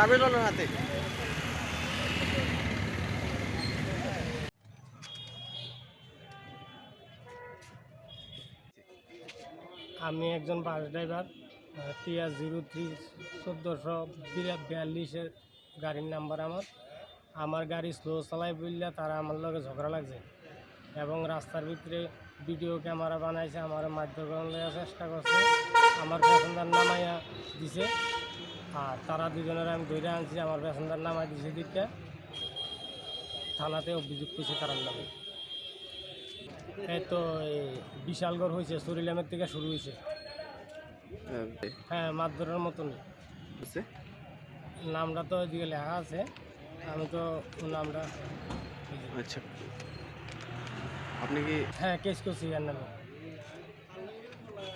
হাতে। আমি একজন বাস ড্রাইভার টিয়া জিরো থ্রি চোদ্দোশো বিয়াল্লিশের গাড়ির নাম্বার আমার। আমার গাড়ি স্লো চালাই বললে তারা আমার লগে ঝগড়া লাগছে এবং রাস্তার ভিতরে ভিডিও ক্যামেরা বানাইছে, আমার মাধ্যমে চেষ্টা করছে। আমার প্যাসেঞ্জার নামাইয়া দিছে। আর তারা দুজনের আমি ধরে আনছি আমার প্যাসেঞ্জার নামাই দিছে দিকটা থানাতে অভিযোগ করছে তারার নামে। এই তো এই বিশালগড় হয়েছে সুরিলামের থেকে শুরু হয়েছে হ্যাঁ মারধরের মতনই। নামটা তো এদিকে লেখা আছে আমি তো নামটা আচ্ছা। আপনি কি হ্যাঁ কেস করছি এর নামে।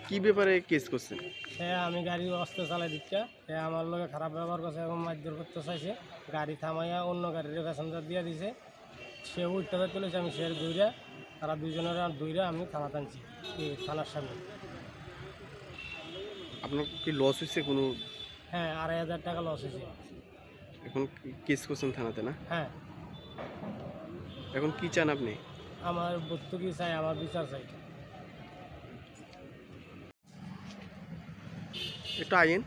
কি ব্যাপারে কেস করছেন? হ্যাঁ আমি গাড়ি অস্ত্র চালাই দিচ্ছে। হ্যাঁ আমার লোকে খারাপ ব্যবহার করছে এবং মারধর করতে চাইছে। গাড়ি থামাইয়া অন্য গাড়ির প্যাসেঞ্জার দিয়ে দিছে। সে উঠতে চলেছে আমি সে দৌড়া তারা আর দৌড়া আমি থানা টানছি এই থানার সামনে। আপনার কি লস হয়েছে কোনো? হ্যাঁ আড়াই হাজার টাকা লস হয়েছে এখন কেস করছেন থানাতে না? হ্যাঁ। এখন কি চান আপনি? আমার বস্তু কি চাই আমার বিচার চাই। একটু আইন